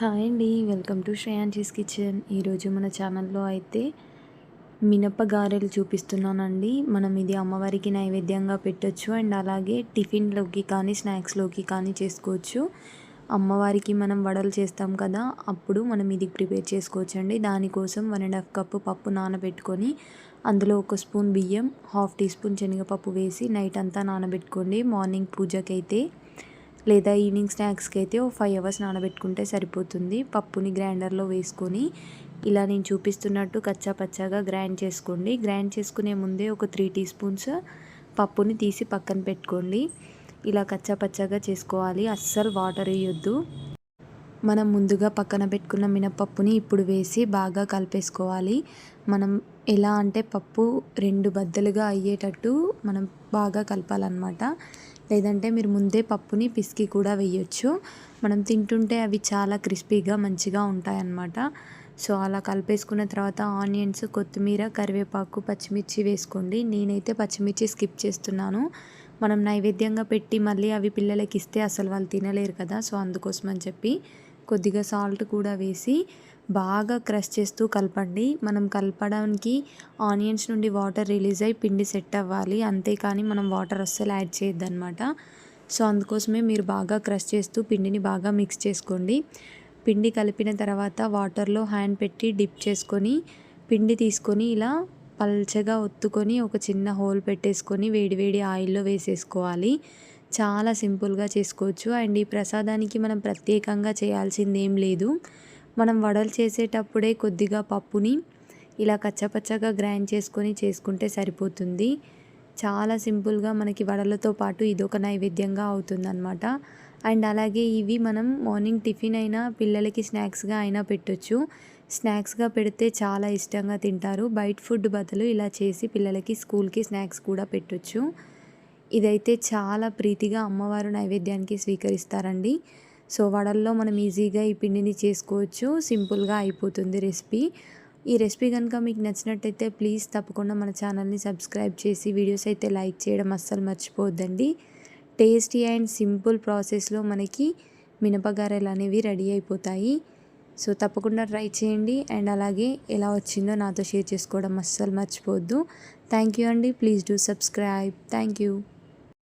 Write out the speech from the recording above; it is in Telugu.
హాయ్ అండి వెల్కమ్ టు శ్రేయాంజీస్ కిచెన్. ఈరోజు మన ఛానల్లో అయితే మినప గారెలు చూపిస్తున్నానండి. మనం ఇది అమ్మవారికి నైవేద్యంగా పెట్టొచ్చు. అండ్ అలాగే టిఫిన్లోకి కానీ స్నాక్స్లోకి కానీ చేసుకోవచ్చు. అమ్మవారికి మనం వడలు చేస్తాం కదా అప్పుడు మనం ఇది ప్రిపేర్ చేసుకోవచ్చు అండి దానికోసం వన్ అండ్ హాఫ్ కప్పు పప్పు నానబెట్టుకొని అందులో ఒక స్పూన్ బియ్యం హాఫ్ టీ స్పూన్ శనగపప్పు వేసి నైట్ అంతా నానబెట్టుకోండి. మార్నింగ్ పూజకైతే లేదా ఈవినింగ్ స్నాక్స్కి అయితే ఓ ఫైవ్ అవర్స్ నానబెట్టుకుంటే సరిపోతుంది. పప్పుని గ్రైండర్లో వేసుకొని ఇలా నేను చూపిస్తున్నట్టు కచ్చా పచ్చాగా గ్రైండ్ చేసుకోండి. గ్రైండ్ చేసుకునే ముందే ఒక త్రీ టీ స్పూన్స్ పప్పుని తీసి పక్కన పెట్టుకోండి. ఇలా కచ్చా పచ్చాగా చేసుకోవాలి. అస్సలు వాటర్ వేయొద్దు. మనం ముందుగా పక్కన పెట్టుకున్న మినపప్పుని ఇప్పుడు వేసి బాగా కలిపేసుకోవాలి. మనం ఎలా అంటే పప్పు రెండు బద్దలుగా అయ్యేటట్టు మనం బాగా కలపాలన్నమాట. లేదంటే మీరు ముందే పప్పుని పిసికి కూడా వేయొచ్చు. మనం తింటుంటే అవి చాలా క్రిస్పీగా మంచిగా ఉంటాయన్నమాట. సో అలా కలిపేసుకున్న తర్వాత ఆనియన్స్ కొత్తిమీర కరివేపాకు పచ్చిమిర్చి వేసుకోండి. నేనైతే పచ్చిమిర్చి స్కిప్ చేస్తున్నాను. మనం నైవేద్యంగా పెట్టి మళ్ళీ అవి పిల్లలకి ఇస్తే అసలు వాళ్ళు తినలేరు కదా సో అందుకోసం అని చెప్పి కొద్దిగా సాల్ట్ కూడా వేసి బాగా క్రష్ చేస్తూ కలపండి. మనం కలపడానికి ఆనియన్స్ నుండి వాటర్ రిలీజ్ అయ్యి పిండి సెట్ అవ్వాలి. అంతేకాని మనం వాటర్ అస్సలు యాడ్ చేయొద్దన్నమాట. సో అందుకోసమే మీరు బాగా క్రష్ చేస్తూ పిండిని బాగా మిక్స్ చేసుకోండి. పిండి కలిపిన తర్వాత వాటర్లో హ్యాండ్ పెట్టి డిప్ చేసుకొని పిండి తీసుకొని ఇలా పల్చగా ఒత్తుకొని ఒక చిన్న హోల్ పెట్టేసుకొని వేడివేడి ఆయిల్లో వేసేసుకోవాలి. చాలా సింపుల్గా చేసుకోవచ్చు. అండ్ ఈ ప్రసాదానికి మనం ప్రత్యేకంగా చేయాల్సింది ఏం లేదు. మనం వడలు చేసేటప్పుడే కొద్దిగా పప్పుని ఇలా కచ్చపచ్చగా గ్రైండ్ చేసుకొని చేసుకుంటే సరిపోతుంది. చాలా సింపుల్గా మనకి వడలతో పాటు ఇదొక నైవేద్యంగా అవుతుందన్నమాట. అండ్ అలాగే ఇవి మనం మార్నింగ్ టిఫిన్ అయినా పిల్లలకి స్నాక్స్గా అయినా పెట్టొచ్చు. స్నాక్స్గా పెడితే చాలా ఇష్టంగా తింటారు. బయట ఫుడ్ బదులు ఇలా చేసి పిల్లలకి స్కూల్కి స్నాక్స్ కూడా పెట్టొచ్చు. ఇదైతే చాలా ప్రీతిగా అమ్మవారు నైవేద్యానికి స్వీకరిస్తారండి. సో వడల్లో మనం ఈజీగా ఈ పిండిని చేసుకోవచ్చు. సింపుల్గా అయిపోతుంది రెసిపీ. ఈ రెసిపీ కనుక మీకు నచ్చినట్టయితే ప్లీజ్ తప్పకుండా మన ఛానల్ని సబ్స్క్రైబ్ చేసి వీడియోస్ అయితే లైక్ చేయడం అస్సలు మర్చిపోవద్దండి. టేస్టీ అండ్ సింపుల్ ప్రాసెస్లో మనకి మినపగారెలు అనేవి రెడీ అయిపోతాయి. సో తప్పకుండా ట్రై చేయండి. అండ్ అలాగే ఎలా వచ్చిందో నాతో షేర్ చేసుకోవడం అస్సలు మర్చిపోవద్దు. థ్యాంక్ యూ అండి. Please do subscribe. Thank you.